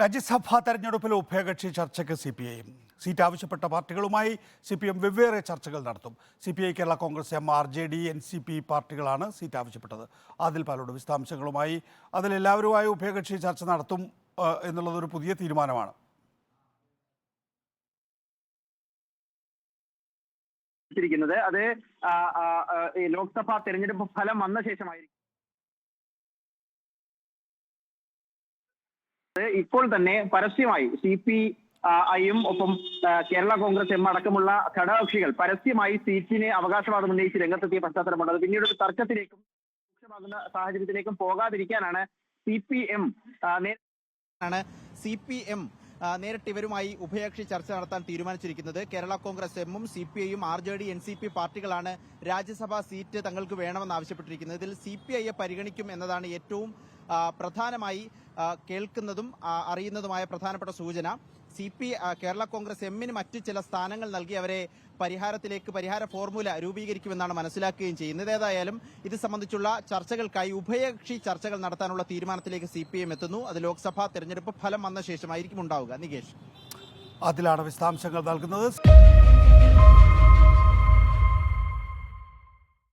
രാജ്യസഭാ തെരഞ്ഞെടുപ്പിൽ ഉഭയകക്ഷി ചർച്ചയ്ക്ക് സി പി ഐ സീറ്റ് ആവശ്യപ്പെട്ട പാർട്ടികളുമായി സി പി എം വെവ്വേറെ ചർച്ചകൾ നടത്തും. C P I Kerala Congress M R J D N C P പാർട്ടികളാണ് seat ആവശ്യപ്പെട്ടത്. അതിൽ പാലോട് വിശദാംശങ്ങളുമായി അതിലെല്ലാവരുമായി ഉഭയകക്ഷി ചർച്ച നടത്തും എന്നുള്ളതൊരു പുതിയ തീരുമാനമാണ്. അത് ലോക്സഭാ തെരഞ്ഞെടുപ്പ് ഫലം വന്ന ശേഷമായിരിക്കും. ഇപ്പോൾ തന്നെ പരസ്യമായി സി പി ഐയും ഒപ്പം കേരള കോൺഗ്രസ് എം അടക്കമുള്ള ഘടകകക്ഷികൾ പരസ്യമായി സീറ്റിന് അവകാശവാദം ഉന്നയിച്ച് രംഗത്തെത്തിയ പശ്ചാത്തലമുണ്ട്. അത് പിന്നീട് ഒരു തർക്കത്തിലേക്കും രൂക്ഷമാകുന്ന സാഹചര്യത്തിലേക്കും പോകാതിരിക്കാനാണ് സി പി എം ആണ് സി പി എം നേരിട്ട് ഇവരുമായി ഉഭയകക്ഷി ചർച്ച നടത്താൻ തീരുമാനിച്ചിരിക്കുന്നത്. കേരള കോൺഗ്രസ് എമ്മും സി പി ഐയും R J D N C P പാർട്ടികളാണ് Rajya Sabha seat തങ്ങൾക്ക് വേണമെന്ന് ആവശ്യപ്പെട്ടിരിക്കുന്നത്. ഇതിൽ സി പി ഐയെ പരിഗണിക്കും എന്നതാണ് ഏറ്റവും പ്രധാനമായി കേൾക്കുന്നതും അറിയുന്നതുമായ പ്രധാനപ്പെട്ട സൂചന. സി പി കേരള കോൺഗ്രസ് എമ്മിന് മറ്റു ചില സ്ഥാനങ്ങൾ നൽകി അവരെ പരിഹാരത്തിലേക്ക് പരിഹാര ഫോർമുല രൂപീകരിക്കുമെന്നാണ് മനസ്സിലാക്കുകയും ചെയ്യുന്നത്. ഏതായാലും ഇത് സംബന്ധിച്ചുള്ള ചർച്ചകൾക്കായി ഉഭയകക്ഷി ചർച്ചകൾ നടത്താനുള്ള തീരുമാനത്തിലേക്ക് സി പി എം എത്തുന്നു. അത് ലോക്സഭാ തെരഞ്ഞെടുപ്പ് ഫലം വന്ന ശേഷമായിരിക്കും ഉണ്ടാവുക. നികേഷ്. അതിലാണ് വിശദാംശങ്ങൾ നൽകുന്നത്.